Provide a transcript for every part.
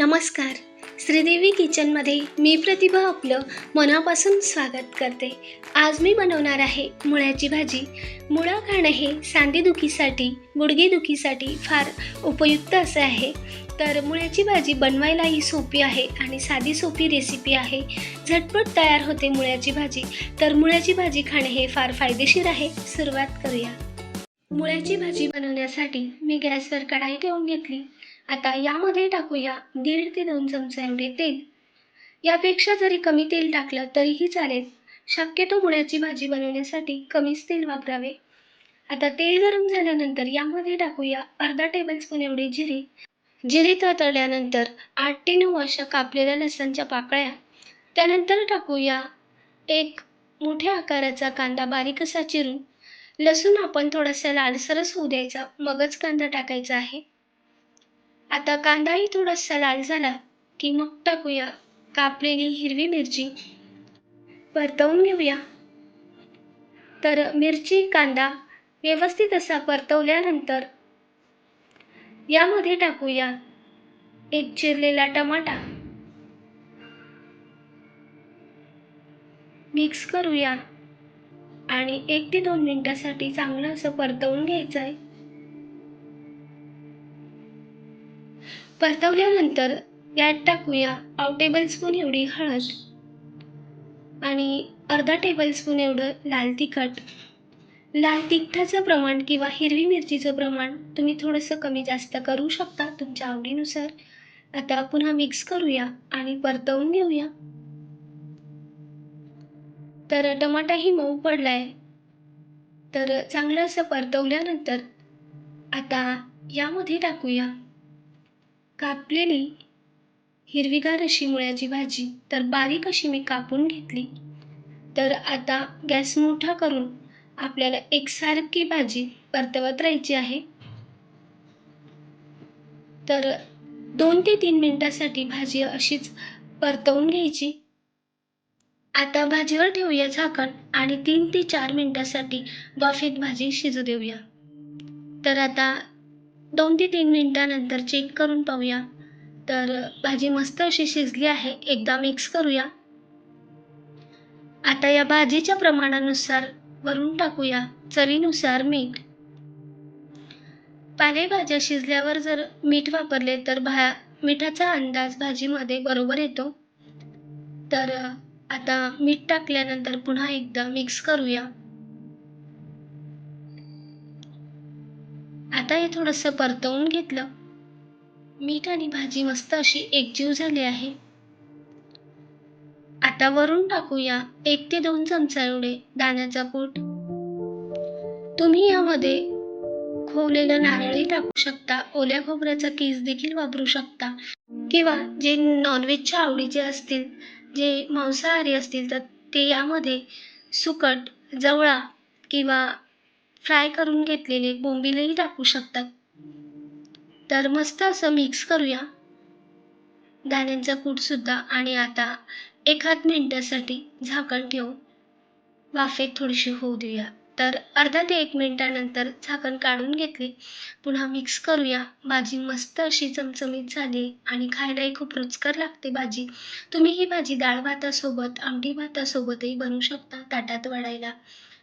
नमस्कार. श्रीदेवी किचनमध्ये मी प्रतिभा आपलं मनापासून स्वागत करते. आज मी बनवणार आहे मुळ्याची भाजी. मुळा खाणं हे सांधेदुखीसाठी गुडघेदुखीसाठी फार उपयुक्त असं आहे. तर मुळ्याची भाजी बनवायलाही सोपी आहे आणि साधी सोपी रेसिपी आहे. झटपट तयार होते मुळ्याची भाजी. तर मुळ्याची भाजी खाणे हे फार फायदेशीर आहे. सुरुवात करूया. मुळ्याची भाजी बनवण्यासाठी मी गॅसवर कढाई ठेवून घेतली. आता यामध्ये टाकूया दीड ते दोन चमचे एवढे तेल. यापेक्षा जरी कमी तेल टाकलं तरीही चालेल. शक्यतो मुळ्याची भाजी बनवण्यासाठी कमीच तेल वापरावे. आता तेल गरम झाल्यानंतर यामध्ये टाकूया अर्धा टेबलस्पून एवढे जिरे. जिरे तळल्यानंतर आठ ते नऊ अशा कापलेल्या लसणच्या पाकळ्या. त्यानंतर टाकूया एक मोठ्या आकाराचा कांदा बारीक असा चिरून. लसूण आपण थोडासा लालसरच होऊ द्यायचा मगच कांदा टाकायचा आहे. आता कांदाही थोडासा लाल झाला की मग टाकूया. कापलेली हिरवी मिरची. परतवून घेऊया. तर मिरची कांदा व्यवस्थित असा परतवल्यानंतर यामध्ये टाकूया एक चिरलेला टमाटा. मिक्स करूया आणि एक ते दोन मिनिटासाठी चांगलं असं परतवून घ्यायचं आहे परतवल्यानंतर यात टाकूया पाव टेबलस्पून एवढी हळद आणि अर्धा टेबलस्पून एवढं लाल तिखट. लाल तिखटाचं प्रमाण किंवा हिरवी मिरचीचं प्रमाण तुम्ही थोडंसं कमी जास्त करू शकता तुमच्या आवडीनुसार. आता पुन्हा मिक्स करूया आणि परतवून घेऊया. तर टमाटाही मऊ पडला आहे तर चांगलं असं परतवल्यानंतर आता यामध्ये टाकूया. कापलेली हिरवीगार अशी मुळ्याची भाजी तर बारीक अशी मी कापून घेतली. तर आता गॅस मोठा करून आपल्याला एकसारखी भाजी परतवत राहायची आहे. तर दोन ते तीन मिनिटासाठी भाजी अशीच परतवून घ्यायची. आता भाजीवर ठेवूया झाकण आणि तीन ते चार मिनिटासाठी वाफेत भाजी शिजू देऊया. तर आता दोन ते तीन मिनटानंतर चेक करून पाहूया. तर भाजी मस्त अशी शिजली आहे एकदा मिक्स करूया. आता या भाजीच्या प्रमाणानुसार वरून टाकूया चवीनुसार मीठ. पालेभाज्या शिजल्यावर जर मीठ वापरले तर भा मिठाचा अंदाज भाजीमध्ये बरोबर येतो. तर आता मीठ टाकल्यानंतर पुन्हा एकदा मिक्स करूया. आता हे थोडंसं परतवून घेतलं. मीठ आणि भाजी मस्त अशी एकजीव झाली आहे. आता वरून टाकूया एक ते दोन चमचा एवढे दाण्याचा पूट तुम्ही यामध्ये खोवलेलं नारळी टाकू शकता ओल्या खोबऱ्याचा केस देखील वापरू शकता. किंवा जे नॉनव्हेजच्या आवडीचे असतील जे मांसाहारी असतील तर ते यामध्ये सुकट जवळा किंवा फ्राय करून घेतलेले बोंबीलही टाकू शकतात. तर मस्त असं मिक्स करूया. दाण्यांचा कूटसुद्धा आणि आता एखाद मिनटासाठी झाकण ठेवून वाफेत थोडीशी होऊ देऊया. तर अर्धा ते एक मिनटानंतर झाकण काढून घेतले. पुन्हा मिक्स करूया. भाजी मस्त अशी चमचमीत झाली आणि खायलाही खूप रुचकर लागते भाजी. तुम्ही ही भाजी डाळ भातासोबत आमटी भातासोबतही बनवू शकता ताटात वाढायला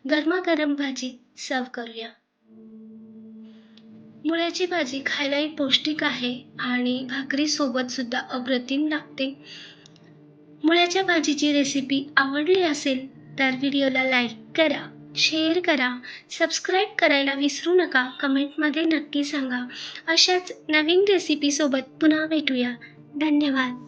गरमागरम भाजी सर्व करूया. मुळ्याची भाजी खायलाही पौष्टिक आहे आणि भाकरीसोबत सुद्धा अप्रतिम लागते. मुळ्याच्या भाजीची रेसिपी आवडली असेल तर व्हिडिओला लाईक करा शेअर करा सबस्क्राईब करायला विसरू नका. कमेंटमध्ये नक्की सांगा. अशाच नवीन रेसिपीसोबत पुन्हा भेटूया. धन्यवाद.